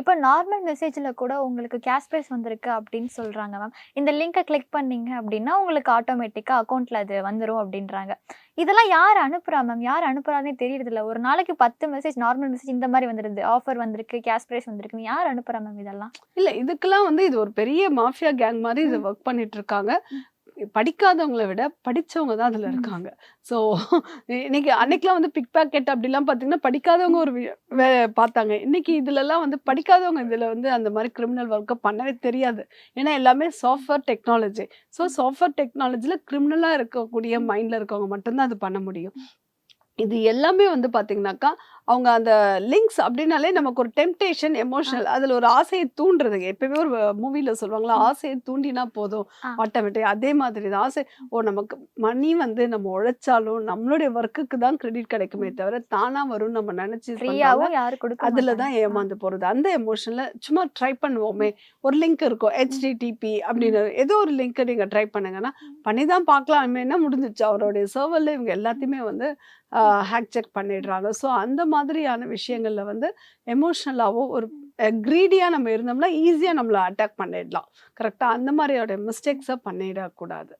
இப்போ நார்மல் மெசேஜில் கூட உங்களுக்கு கேஷ் ப்ரைஸ் வந்திருக்கு அப்படின்னு சொல்கிறாங்க மேம் இந்த லிங்கை கிளிக் பண்ணீங்க அப்படின்னா உங்களுக்கு ஆட்டோமேட்டிக்காக அக்கௌண்ட்டில் அது வந்துடும் அப்படின்றாங்க. இதெல்லாம் யார் அனுப்புறா மேம் யார் அனுப்புறானே தெரியறதில்ல. ஒரு நாளைக்கு பத்து மெசேஜ் நார்மல் மெசேஜ் இந்த மாதிரி வந்துடுது ஆஃபர் வந்திருக்கு கேஷ் ப்ரைஸ் வந்திருக்குன்னு யார் அனுப்புறா மேம் இதெல்லாம்? இல்ல இதுக்கெல்லாம் வந்து இது ஒரு பெரிய மாஃபியா கேங் மாதிரி இது ஒர்க் பண்ணிட்டு இருக்காங்க. படிக்காதவங்கள விட படிச்சவங்க தான் அதுல. இருக்காங்க. ஸோ இன்னைக்கு அன்னைக்கெல்லாம் வந்து பிக் பேக்கெட் அப்படிலாம் பார்த்தீங்கன்னா படிக்காதவங்க ஒரு வே- பார்த்தாங்க. இன்னைக்கு இதுலலாம் வந்து படிக்காதவங்க இதுல வந்து அந்த மாதிரி கிரிமினல் ஒர்க்கை பண்ணவே தெரியாது. ஏன்னா எல்லாமே சாஃப்ட்வேர் டெக்னாலஜி ஸோ சாஃப்ட்வேர் டெக்னாலஜியில் கிரிமினலாக இருக்கக்கூடிய மைண்டில் இருக்கவங்க மட்டும்தான் அது பண்ண முடியும். இது எல்லாமே வந்து பார்த்தீங்கன்னாக்கா அவங்க அந்த லிங்க்ஸ் அப்படின்னாலே நமக்கு ஒரு டெம்டேஷன் எமோஷனல் அதில் ஒரு ஆசையை தூண்டுறது எப்பயுமே ஒரு மூவியில் சொல்லுவாங்களா. ஆசையை தூண்டினா போதும். ஆட்டோமேட்டிக் அதே மாதிரி தான் ஆசை ஓ நமக்கு மணி வந்து நம்ம உழைச்சாலும் நம்மளுடைய ஒர்க்குக்கு தான் கிரெடிட் கிடைக்குமே தவிர தானா வரும் நம்ம நினைச்சு அதுல. தான் ஏமாந்து போறது. அந்த எமோஷன்ல சும்மா ட்ரை பண்ணுவோமே. ஒரு லிங்க் இருக்கும் ஹெச்டிடிபி அப்படின்னு. ஏதோ ஒரு லிங்க் நீங்க ட்ரை பண்ணுங்கன்னா பண்ணி தான் பார்க்கலாம். என்ன முடிஞ்சிச்சு? அவருடைய சர்வரில் இவங்க எல்லாத்தையுமே வந்து ஹேக் செக் பண்ணிடுறாங்க. ஸோ அந்த மாதிரியான விஷயங்களில் வந்து எமோஷ்னலாகவோ ஒரு க்ரீடியாக நம்ம இருந்தோம்னா ஈஸியாக நம்மளை அட்டாக் பண்ணிடலாம். கரெக்டாக அந்த மாதிரியோட மிஸ்டேக்ஸை பண்ணிடக்கூடாது.